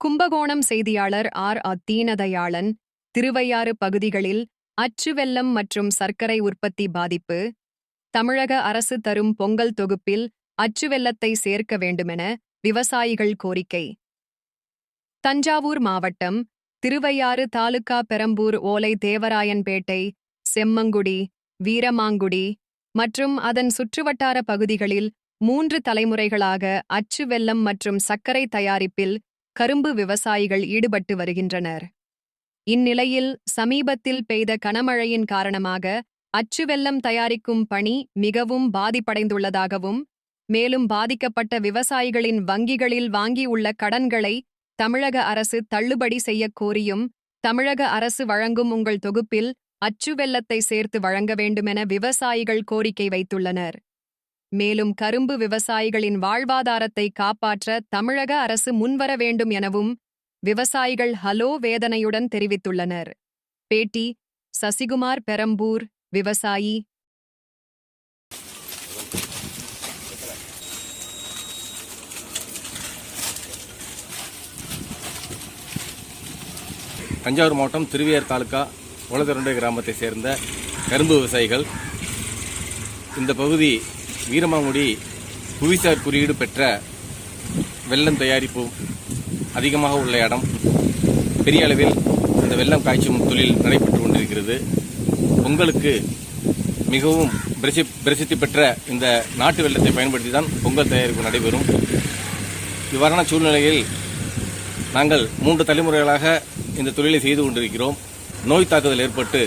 கும்பகோணம் செய்தியாளர் ஆர். அத்தீனதயாளன் திருவையாறு பகுதிகளில் அச்சு வெள்ளம் மற்றும் சர்க்கரை உற்பத்தி பாதிப்பு தமிழக அரசு தரும் பொங்கல் தொகுப்பில் அச்சு வெள்ளத்தை சேர்க்க வேண்டுமென விவசாயிகள் கோரிக்கை. தஞ்சாவூர் மாவட்டம் திருவையாறு தாலுகா பெரம்பூர் ஓலை தேவராயன்பேட்டை செம்மங்குடி வீரமாங்குடி மற்றும் அதன் சுற்றுவட்டார பகுதிகளில் மூன்று தலைமுறைகளாக அச்சு வெல்லம் மற்றும் சர்க்கரை தயாரிப்பில் கரும்பு விவசாயிகள் ஈடுபட்டு வருகின்றனர். இந்நிலையில் சமீபத்தில் பெய்த கனமழையின் காரணமாக அச்சு வெல்லம் தயாரிக்கும் பணி மிகவும் பாதிப்படைந்துள்ளதாகவும் மேலும் பாதிக்கப்பட்ட விவசாயிகளின் வங்கிகளில் வாங்கியுள்ள கடன்களை தமிழக அரசு தள்ளுபடி செய்யக் கோரியும் தமிழக அரசு வழங்கும் உங்கள் தொகுப்பில் அச்சு வெள்ளத்தை சேர்த்து வழங்க வேண்டுமென விவசாயிகள் கோரிக்கை வைத்துள்ளனர். மேலும் கரும்பு விவசாயிகளின் வாழ்வாதாரத்தை காப்பாற்ற தமிழக அரசு முன்வர வேண்டும் எனவும் விவசாயிகள் ஹலோ வேதனையுடன் தெரிவித்துள்ளனர். பேட்டி சசிகுமார் பெரம்பூர் விவசாயி. தஞ்சாவூர் மாவட்டம் திருவியர் தாலுக்கா உலகருண்டை கிராமத்தை சேர்ந்த கரும்பு விவசாயிகள். இந்த பகுதி வீரமாங்குடி புவிசார் குறியீடு பெற்ற வெள்ளம் தயாரிப்பு அதிகமாக உள்ள இடம். பெரிய அளவில் இந்த வெள்ளம் காய்ச்சும் தொழில் நடைபெற்று கொண்டிருக்கிறது. பொங்கலுக்கு மிகவும் பிரசி பிரசித்தி பெற்ற இந்த நாட்டு வெள்ளத்தை பயன்படுத்தி தான் பொங்கல் தயாரிப்பு நடைபெறும். இவ்வாறான சூழ்நிலையில் நாங்கள் மூன்று தலைமுறைகளாக இந்த தொழிலை செய்து கொண்டிருக்கிறோம். நோய் தாக்குதல் ஏற்பட்டு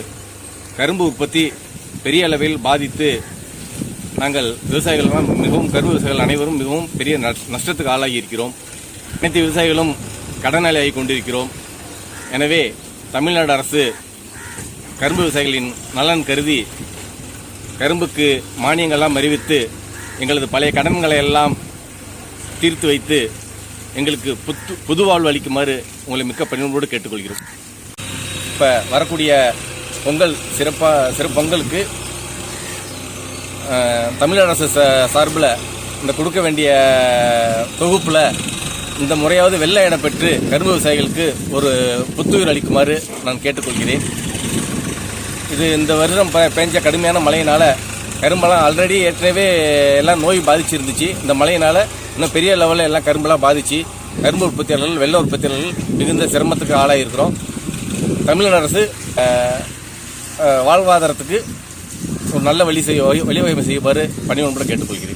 கரும்பு உற்பத்தி பெரிய அளவில் பாதித்து நாங்கள் விவசாயிகள் மிகவும் கரும்பு விவசாயிகள் அனைவரும் மிகவும் பெரிய நஷ்- நஷ்டத்துக்கு ஆளாகி இருக்கிறோம் அனைத்து விவசாயிகளும் கடனாளியாகி கொண்டிருக்கிறோம். எனவே தமிழ்நாடு அரசு கரும்பு விவசாயிகளின் நலன் கருதி கரும்புக்கு மானியங்கள்லாம் அறிவித்து எங்களது பழைய கடன்களை எல்லாம் தீர்த்து வைத்து எங்களுக்கு புத்து புது வாழ்வு அளிக்குமாறு உங்களை மிக்க பணிவோடு கேட்டுக்கொள்கிறோம். இப்போ வரக்கூடிய பொங்கல் சிறப்பாக சிறப்பு பொங்கலுக்கு தமிழ் தமிழக அரசு ச- சார்பில் இந்த கொடுக்க வேண்டிய தொகுப்பில் இந்த முறையாவது வெள்ள இடம் பெற்று கரும்பு விவசாயிகளுக்கு ஒரு புத்துயிர் அளிக்குமாறு நான் கேட்டுக்கொள்கிறேன். இது இந்த வருடம் ப- பெஞ்ச கடுமையான மழையினால் கரும்பெல்லாம் ஆல்ரெடி ஏற்கனவே எல்லாம் நோய் பாதிச்சிருந்துச்சு. இந்த மழையினால் இன்னும் பெரிய லெவலில் எல்லாம் கரும்பெல்லாம் பாதிச்சு கரும்பு உற்பத்தியாளர்கள் வெள்ள உற்பத்தியாளர்கள் மிகுந்த சிரமத்துக்கு ஆளாகிருக்கிறோம் தமிழக அரசு வாழ்வாதாரத்துக்கு ஒரு நல்ல வழி செய்ய வழி வழிவகை செய்யுமாறு பணிவன்புடன் கேட்டுக்கொள்கிறேன்.